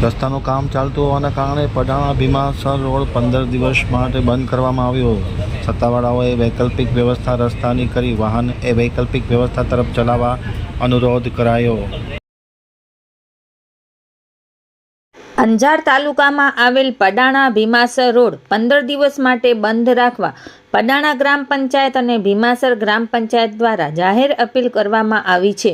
રસ્તાનું કામ ચાલતું હોવાના કારણે પડાણા ભીમાસર રોડ પંદર દિવસ માટે બંધ કરવામાં આવ્યો. સત્તાવાળાઓએ વૈકલ્પિક વ્યવસ્થા રસ્તાની કરી વાહન એ વૈકલ્પિક વ્યવસ્થા તરફ ચલાવવા અનુરોધ કરાયો. અંજાર તાલુકામાં આવેલ પડાણા ભીમાસર રોડ પંદર દિવસ માટે બંધ રાખવા પડાણા ગ્રામ પંચાયત અને ભીમાસર ગ્રામ પંચાયત દ્વારા જાહેર અપીલ કરવામાં આવી છે.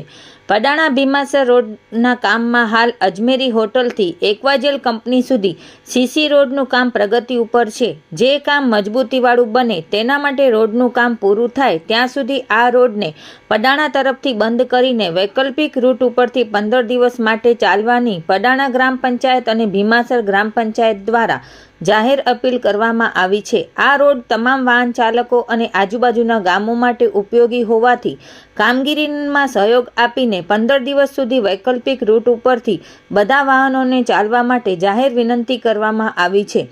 પડાણા ભીમાસર રોડના કામમાં હાલ અજમેરી હોટલથી એકવાજેલ કંપની સુધી સીસી રોડનું કામ પ્રગતિ ઉપર છે. જે કામ મજબૂતીવાળું બને તેના માટે રોડનું કામ પૂરું થાય ત્યાં સુધી આ રોડને પડાણા તરફથી બંધ કરીને વૈકલ્પિક રૂટ ઉપરથી પંદર દિવસ માટે ચાલવાની પડાણા ગ્રામ પંચાયત અને ભીમાસર ગ્રામ પંચાયત દ્વારા જાહેર અપીલ કરવામાં આવી છે. આ રોડ તમામ વાહન ચાલકો અને આજુબાજુના ગામો માટે ઉપયોગી હોવાથી કામગીરીમાં સહયોગ આપીને પંદર દિવસ સુધી વૈકલ્પિક રૂટ ઉપરથી બધા વાહનોને ચાલવા માટે જાહેર વિનંતી કરવામાં આવી છે.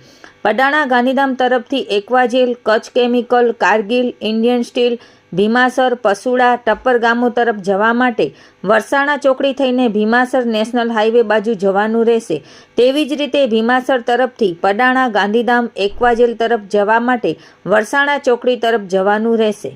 પડાણા ગાંધીધામ તરફથી એકવાજેલ, Kutch chemical, Kargil, Indian steel, Bhimasar, Pasuda, Tappar ગામો તરફ જવા માટે વરસાણા ચોકડી થઈને ભીમાસર નેશનલ હાઈવે બાજુ જવાનું રહેશે. તેવી જ રીતે ભીમાસર તરફથી પડાણા ગાંધીધામ એકવાજેલ તરફ જવા માટે વરસાણા ચોકડી તરફ જવાનું રહેશે.